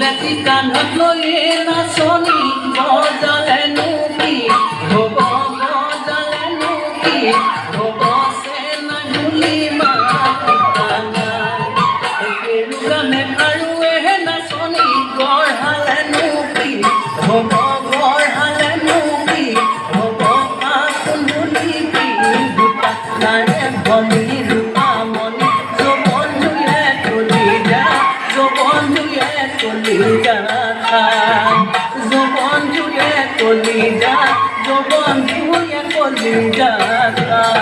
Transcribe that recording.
লতি কান্ধত লৈয়ে নাচনি বজালে নুকি ভব বজালে নুকি ভব সে নাহুলি মা গানে খাৰুৱে নাচনি গঢ়ালে নুকি ভব গঢ়ালে নুকি ভব কাকুলি দুটা নাৰে ভনী কলি যায় যৌবন জুড়ে কলি যা যৌবন জুড়ে কলি যায়